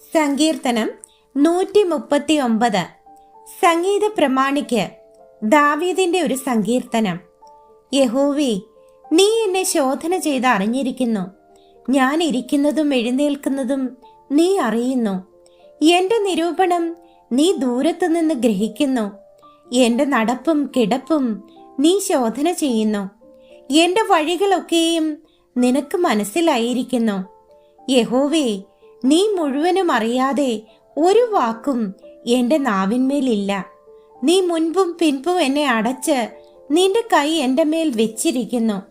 സങ്കീർത്തനം നൂറ്റി മുപ്പത്തി ഒമ്പത് സംഗീത പ്രമാണിക്ക് ദാവീദിന്റെ ഒരു സങ്കീർത്തനം. യഹോവി നീ എന്നെ ശോധന ചെയ്ത് അറിഞ്ഞിരിക്കുന്നു. ഞാൻ ഇരിക്കുന്നതും എഴുന്നേൽക്കുന്നതും നീ അറിയുന്നു. എന്റെ നിരൂപണം നീ ദൂരത്തു നിന്ന് ഗ്രഹിക്കുന്നു. എന്റെ നടപ്പും കിടപ്പും നീ ശോധന ചെയ്യുന്നു. എന്റെ വഴികളൊക്കെയും നിനക്ക് മനസ്സിലായിരിക്കുന്നു. യഹോവേ നീ മുഴുവനും അറിയാതെ ഒരു വാക്കും എന്റെ നാവിന്മേലില്ല. നീ മുൻപും പിൻപും എന്നെ അടച്ച് നിന്റെ കൈ എന്റെ മേൽ വെച്ചിരിക്കുന്നു.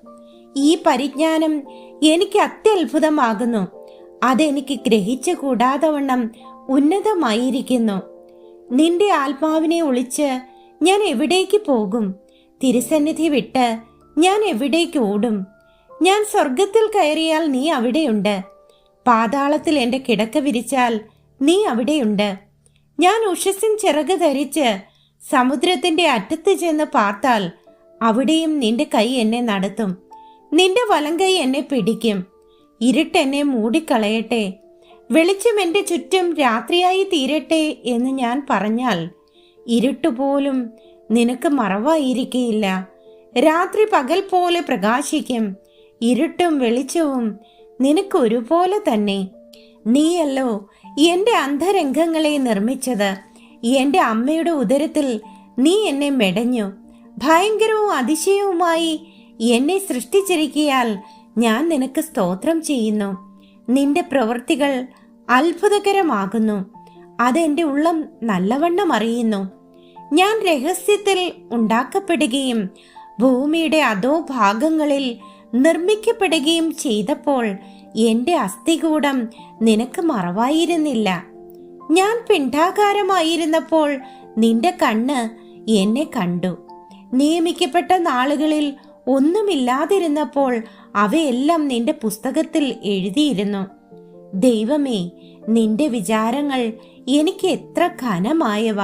ഈ പരിജ്ഞാനം എനിക്ക് അത്യത്ഭുതമാകുന്നു. അതെനിക്ക് ഗ്രഹിച്ചു കൂടാതെ വണ്ണം ഉന്നതമായിരിക്കുന്നു. നിന്റെ ആത്മാവിനെ ഒളിച്ച് ഞാൻ എവിടേക്ക് പോകും? തിരുസന്നിധി വിട്ട് ഞാൻ എവിടേക്ക് ഓടും? ഞാൻ സ്വർഗത്തിൽ കയറിയാൽ നീ അവിടെയുണ്ട്. പാതാളത്തിൽ എന്റെ കിടക്ക വിരിച്ചാൽ നീ അവിടെയുണ്ട്. ഞാൻ ഉഷസ്സിൻ ചിറക് ധരിച്ച് സമുദ്രത്തിന്റെ അറ്റത്ത് ചെന്ന് പാർത്താൽ അവിടെയും നിന്റെ കൈ എന്നെ നടത്തും. നിന്റെ വലങ്കൈ എന്നെ പിടിക്കും. ഇരുട്ടെന്നെ മൂടിക്കളയട്ടെ. വെളിച്ചം എന്റെ ചുറ്റും രാത്രിയായി തീരട്ടെ എന്ന് ഞാൻ പറഞ്ഞാൽ ഇരുട്ടുപോലും നിനക്ക് മറവായിരിക്കയില്ല. രാത്രി പകൽ പോലെ പ്രകാശിക്കും. ഇരുട്ടും വെളിച്ചവും നിനക്ക് ഒരുപോലെ തന്നെ. നീയല്ലോ എന്റെ അന്ധരംഗങ്ങളെ നിർമ്മിച്ചത്. എന്റെ അമ്മയുടെ ഉദരത്തിൽ നീ എന്നെ മെടഞ്ഞു. ഭയങ്കരവും അതിശയവുമായി എന്നെ സൃഷ്ടിച്ചിരിക്കിയാൽ ഞാൻ നിനക്ക് സ്തോത്രം ചെയ്യുന്നു. നിന്റെ പ്രവൃത്തികൾ അത്ഭുതകരമാകുന്നു. അതെന്റെ ഉള്ളം നല്ലവണ്ണം അറിയുന്നു. ഞാൻ രഹസ്യത്തിൽ ഉണ്ടാക്കപ്പെടുകയും ഭൂമിയുടെ അതോ ഭാഗങ്ങളിൽ നിർമ്മിക്കപ്പെടുകയും ചെയ്തപ്പോൾ എന്റെ അസ്ഥികൂടം നിനക്ക് മറവായിരുന്നില്ല. ഞാൻ പിണ്ടാകാരമായിരുന്നപ്പോൾ നിന്റെ കണ്ണ് എന്നെ കണ്ടു. നിയമിക്കപ്പെട്ട നാളുകളിൽ ഒന്നുമില്ലാതിരുന്നപ്പോൾ അവയെല്ലാം നിന്റെ പുസ്തകത്തിൽ എഴുതിയിരുന്നു. ദൈവമേ നിന്റെ വിചാരങ്ങൾ എനിക്ക് എത്ര ഘനമായവ.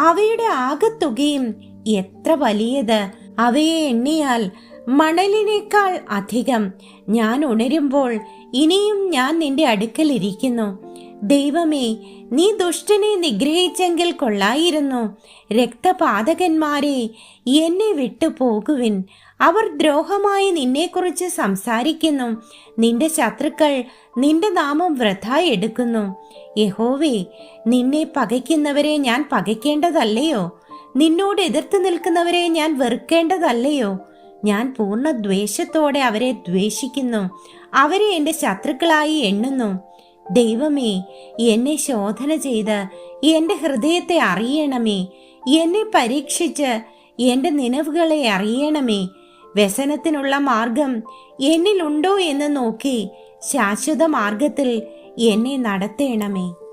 അവയുടെ ആകത്തുകയും എത്ര വലിയത് അവയെ എണ്ണിയാൽ മണലിനേക്കാൾ അധികം. ഞാൻ ഉണരുമ്പോൾ ഇനിയും ഞാൻ നിന്റെ അടുക്കൽ ഇരിക്കുന്നു. ദൈവമേ നീ ദുഷ്ടനെ നിഗ്രഹിച്ചെങ്കിൽ കൊള്ളായിരുന്നു. രക്തപാതകന്മാരെ എന്നെ വിട്ടു പോകുവിൻ. അവർ ദ്രോഹമായി നിന്നെക്കുറിച്ച് സംസാരിക്കുന്നു. നിന്റെ ശത്രുക്കൾ നിന്റെ നാമം വൃഥ എടുക്കുന്നു. യഹോവേ നിന്നെ പകയ്ക്കുന്നവരെ ഞാൻ പകയ്ക്കേണ്ടതല്ലയോ? നിന്നോട് എതിർത്ത് നിൽക്കുന്നവരെ ഞാൻ വെറുക്കേണ്ടതല്ലയോ? ഞാൻ പൂർണ ദ്വേഷത്തോടെ അവരെ ദ്വേഷിക്കുന്നു. അവരെ എന്റെ ശത്രുക്കളായി എണ്ണുന്നു. ദൈവമേ എന്നെ ശോധന ചെയ്ത് എന്റെ ഹൃദയത്തെ അറിയണമേ. എന്നെ പരീക്ഷിച്ച് എന്റെ നിലവുകളെ അറിയണമേ. വ്യസനത്തിനുള്ള മാർഗം എന്നിലുണ്ടോ എന്ന് നോക്കി ശാശ്വത മാർഗത്തിൽ എന്നെ നടത്തേണമേ.